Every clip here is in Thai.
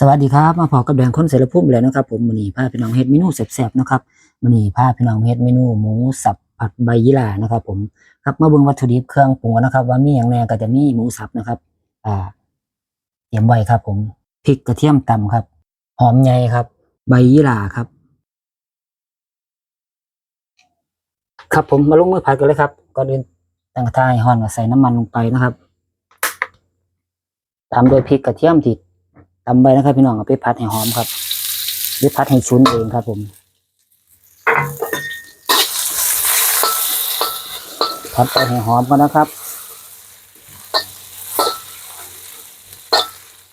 สวัสดีครับ มาพอกับแดงคนเสรภูมิเลยนะครับผมมื้อนี้พาพี่น้องเฮ็ดเมนูแซ่บๆนะครับมื้อนี้พาพี่น้องเฮ็ดเมนูหมูสับผัดใบยี่หร่านะครับ ผมครับมาเบิ่งวัตถุดิบเครื่องปรุงนะครับ ว่ามีหยังแน่ก็จะมีหมูสับนะครับ อ่า เตรียมไว้ครับ ผมพริกกระเทียมตำครับ หอมใหญ่ครับ ใบยี่หร่าครับ ครับผมมาลงมือผัดกันเลยครับก่อนอื่นตั้งกระทะให้ร้อนก็ใส่น้ำมันลงไปนะครับ ตามด้วยพริกกระเทียมที่ ตำไปนะครับพี่น้องเอาไปผัดให้หอมครับหรือผัดให้ชุนเองครับผมผัดไปให้หอมก่อนนะครับ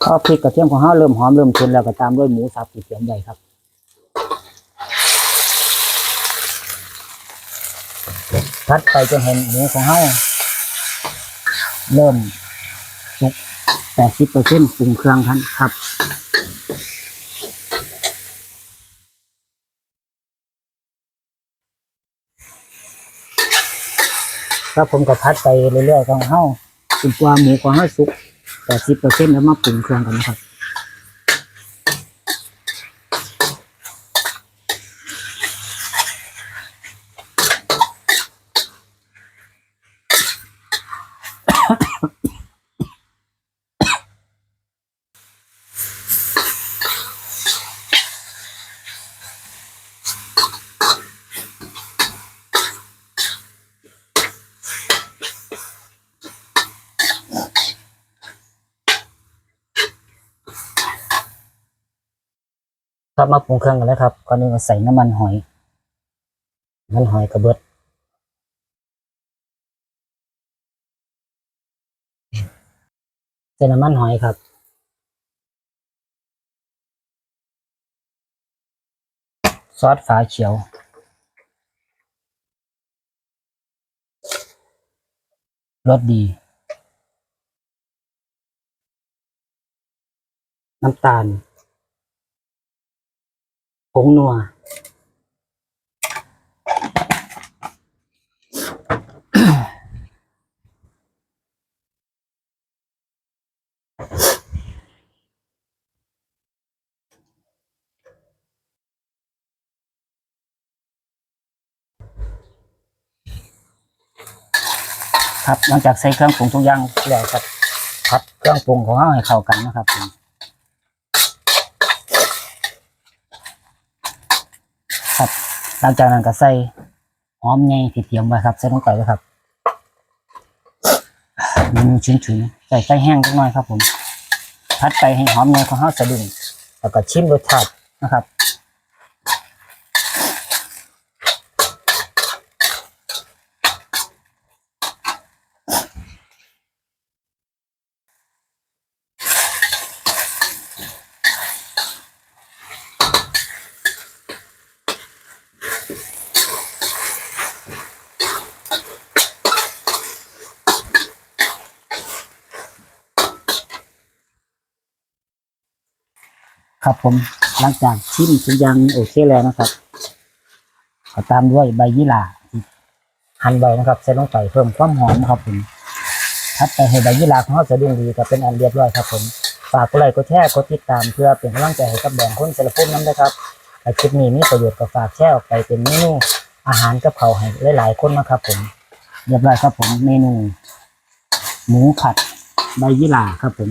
พอพริกกระเทียมของเราเริ่มหอมเริ่มชุนแล้วก็ตามด้วยหมูสับที่เตรียมไว้ครับผัดไปจนเห็นหมูของเราเริ่ม แปดสิบเปอร์เซ็นต์ปรุงเครื่องทันครับครับผมก็พัดไปเรื่อยๆของเฮาจนกว่าหมูของเฮาสุกแปดสิบเปอร์เซ็นต์แล้วมาปรุงเครื่องกันนะครับ ครับมาปรุงเครื่องกันแล้วครับก่อนอื่นก็ใส่น้ำมันหอยน้ำมันหอยกระเบิดใส่น้ำมันหอยครับซอสฝาเขียวรสดี น้ำตาล ผงนัวครับหลังจากใส่เครื่องปรุงทุกอย่างแล้วครับผัดเครื่องปรุงของเราให้เข้ากันนะครับผม ครับ หลังจากนั้นก็ใส่หอมใหญ่ที่เตรียมไว้ครับใส่ลงไปเลยครับมันูชื้นๆใส่ไฟแห้งสักหน่อยครับผม พัดไปให้หอมใหญ่ของเฮาสะดุ้งแล้วก็ชิมรสชาตินะครับ ครับผมหลังจากชิมทุกอย่างโอเคแล้วนะครับก็ตามด้วยใบยี่หร่าหั่นใบนะครับใส่ลงไปเพิ่มความหอมครับผมทัดไปให้ใบยี่หร่าของเราสะดุ้งดีก็เป็นอันเรียบร้อยครับผมฝากกดไลค์กดแชร์กดติดตามเพื่อเป็นกำลังใจให้กับแบงคนเซลฟุนนั้นนะครับถ้าคลิปนี้มีประโยชน์ก็ฝากแชร์ออกไปเป็นเมนูอาหารกับเขาให้หลายๆคนนะครับผมเรียบร้อยครับผมเมนู หมูผัดใบยี่หร่าครับผม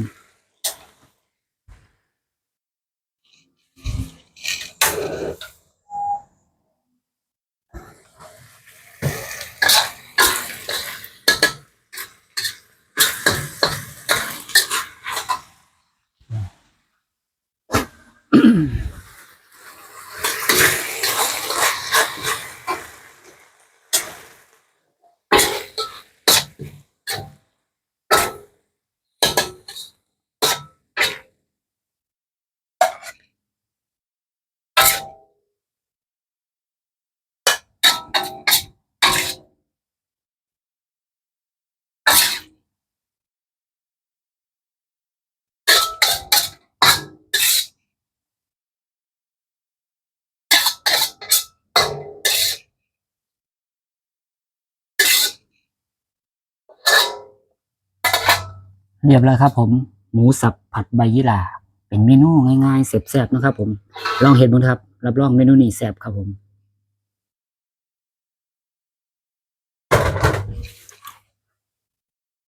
เรียบร้อยครับ ผมหมูสับผัดใบยี่หร่าเป็นเมนูง่ายๆแซ่บๆนะครับ ผมลองเห็นบ้างครับ รับรองเมนูนี้แซ่บครับผม